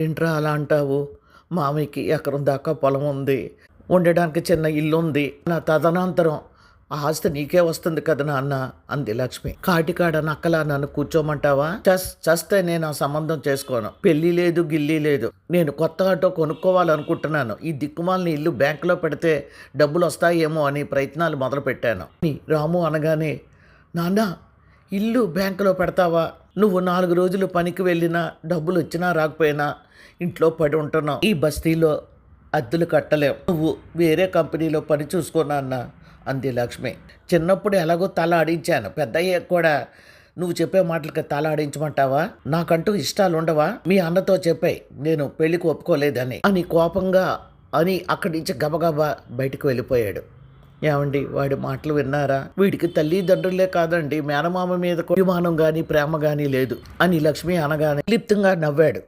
ఏంట్రా అలా అంటావు? మామయ్యకి ఎకరం దాకా పొలం ఉంది. ఉండడానికి చిన్న ఇల్లు ఉంది నా తదనంతరం ఆ ఆస్తి నీకే వస్తుంది కదా నాన్న అంది లక్ష్మి. కాటికాడ నక్కలా నన్ను కూర్చోమంటావా? చస్ చస్తే నేను ఆ సంబంధం చేసుకోను. పెళ్ళి లేదు గిల్లి లేదు. నేను కొత్త ఆటో కొనుక్కోవాలనుకుంటున్నాను. ఈ దిక్కుమాలని ఇల్లు బ్యాంకులో పెడితే డబ్బులు వస్తాయేమో అని ప్రయత్నాలు మొదలుపెట్టాను. నీ రాము అనగానే నాన్న ఇల్లు బ్యాంకులో పెడతావా? నువ్వు నాలుగు రోజులు పనికి వెళ్ళినా డబ్బులు వచ్చినా రాకపోయినా ఇంట్లో పడి ఉంటున్నావు. ఈ బస్తీలో అద్దెలు కట్టలేవు. నువ్వు వేరే కంపెనీలో పని చూసుకున్నా అన్న అంది లక్ష్మి. చిన్నప్పుడు ఎలాగో తల ఆడించాను. పెద్ద కూడా నువ్వు చెప్పే మాటలకి తల ఆడించమంటావా? నాకంటూ ఇష్టాలు ఉండవా మీ అన్నతో చెప్పాయి నేను పెళ్ళికి ఒప్పుకోలేదని. అని కోపంగా అని అక్కడి నుంచి గబగబా బయటకు వెళ్ళిపోయాడు. ఏమండి వాడి మాటలు విన్నారా? వీడికి తల్లిదండ్రులే కాదండి మేనమామ మీద అభిమానం గాని ప్రేమ గాని లేదు అని లక్ష్మి అనగానే లిప్తంగా నవ్వాడు.